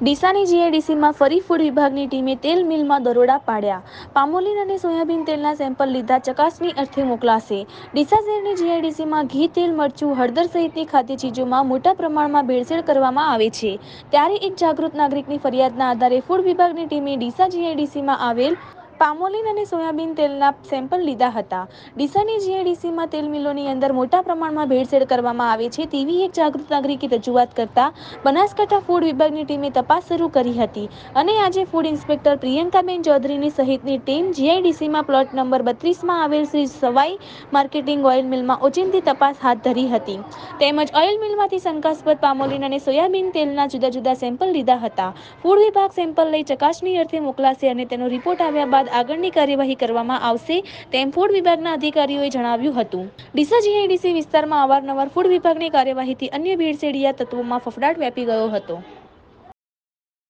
ડીસાની જીઆઈડીસીમાં ફરી ફૂડ વિભાગની ટીમે તેલ મિલમાં દરોડા પાડ્યા. પામોલીન અને સોયાબીન તેલના સેમ્પલ લીધા ચકાસણી અર્થે મોકલાશે. ડીસા શહેરની જીઆઈડીસીમાં ઘી, તેલ, મરચું, હળદર સહિતની ખાદ્ય ચીજોમાં મોટા પ્રમાણમાં ભેળસેળ કરવામાં આવે છે. ત્યારે એક જાગૃત નાગરિકની ફરિયાદના આધારે ફૂડ વિભાગની ટીમે ડીસા જીઆઈડીસીમાં આવેલ પામોલીન અને સોયાબીન તેલના સેમ્પલ લીધા હતા. ડીસાની જીઆઈડીસીમાં તેલ મિલોની અંદર મોટા પ્રમાણમાં ભેળસેળ કરવામાં આવે છે તેવી એક જાગૃત નાગરિકે રજૂઆત કરતા બનાસકાંઠા ફૂડ વિભાગની ટીમે તપાસ શરૂ કરી હતી અને આજે ફૂડ ઇન્સ્પેક્ટર પ્રિયંકાબેન ચૌધરીની સહિતની ટીમ જીઆઈડીસીમાં પ્લોટ નંબર બત્રીસમાં આવેલ શ્રી સવાઈ માર્કેટિંગ ઓઇલ મિલમાં ઓચિંતી તપાસ હાથ ધરી હતી. તેમજ ઓઇલ મિલમાંથી શંકાસ્પદ પામોલિન અને સોયાબીન તેલના જુદા જુદા સેમ્પલ લીધા હતા. ફૂડ વિભાગ સેમ્પલ લઈ ચકાસણી અર્થે મોકલાશે અને તેનો રિપોર્ટ આવ્યા બાદ આગળની કાર્યવાહી કરવામાં આવશે તેમ ફૂડ વિભાગના અધિકારીઓએ જણાવ્યું હતું. ડીસા જીઆઈડીસી વિસ્તારમાં અવારનવાર ફૂડ વિભાગની કાર્યવાહીથી અન્ય ભીડસેડિયા તત્વોમાં ફફડાટ વ્યાપી ગયો હતો.